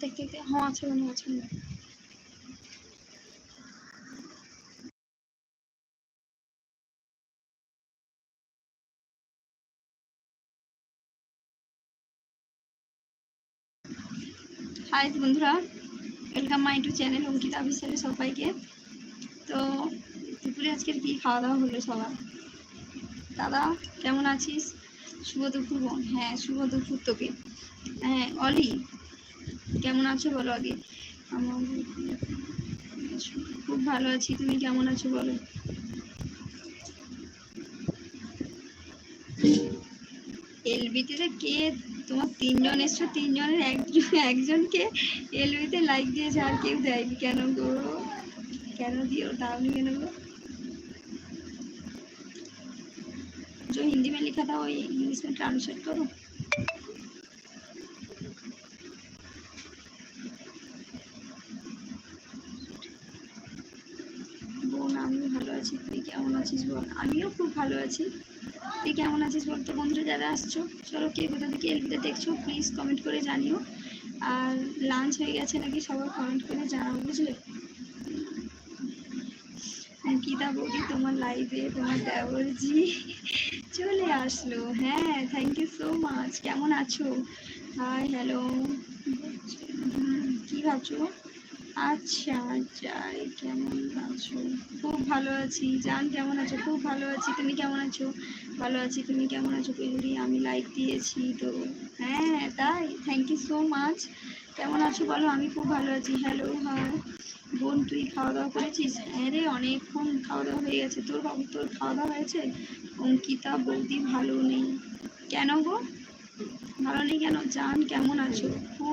দেখতে হ্যাঁ আছে মনে আছে হাই বন্ধুরা welcome my to channel Ankita অফিসিয়ালে সবাইকে। তো দুপুরে আজকের কি খাওয়া দাওয়া হলো সবার? দাদা, কেমন আছিস? শুভ দুপুর বোন হ্যাঁ শুভ দুপুর তোকে হ্যাঁ অলি কেমন আছো বলো আগে আমার খুব ভালো আছি তুমি কেমন আছো বলো এলবিতে কে তোমার তিনজন এসছো তিনজনের একজন একজনকে এলবিতে লাইক দিয়েছে আর কেউ দেয়নি কেন গো কেন দিও দাওনি কেন গো जो हिंदी में लिखा था वो इंग्लिश में ट्रांसलेट करो আমি ভালো আছি। তুই কেমন আছিস বল? আমিও খুব ভালো আছি। তুই কেমন আছিস বল? তো বন্ধুরা যারা আসছো, চলো কে কোথা থেকে এলবিতে দেখছ প্লিজ কমেন্ট করে জানিও। আর লাঞ্চ হয়ে গেছে নাকি? সবাই কমেন্ট করে জানাও, বুঝলে? অঙ্কিতা বৌদি, তোমার লাইভে তোমার দেবরজি চলে আসলো। হ্যাঁ থ্যাংক ইউ সো মাচ কেমন আছো? হাই হ্যালো কি ভাবছ? আচ্ছা যাই কেমন আছো? খুব ভালো আছি। জান, কেমন আছো? খুব ভালো আছি। তুমি কেমন আছো? ভালো আছি। তুমি কেমন আছো পিলুরি আমি লাইক দিয়েছি তো। হ্যাঁ তাই? থ্যাংক ইউ সো মাচ কেমন আছো বলো? আমি খুব ভালো আছি। হ্যালো হ্যাঁ বোন, তুই খাওয়া দাওয়া করেছিস? হ্যাঁ রে, অনেকক্ষণ খাওয়া দাওয়া হয়ে গেছে। তোর বাবু, তোর খাওয়া দাওয়া হয়েছে? অঙ্কিতা, বৌদি ভালো নেই। কেন গো? ভালো নেই কেন? জান, কেমন আছো? খুব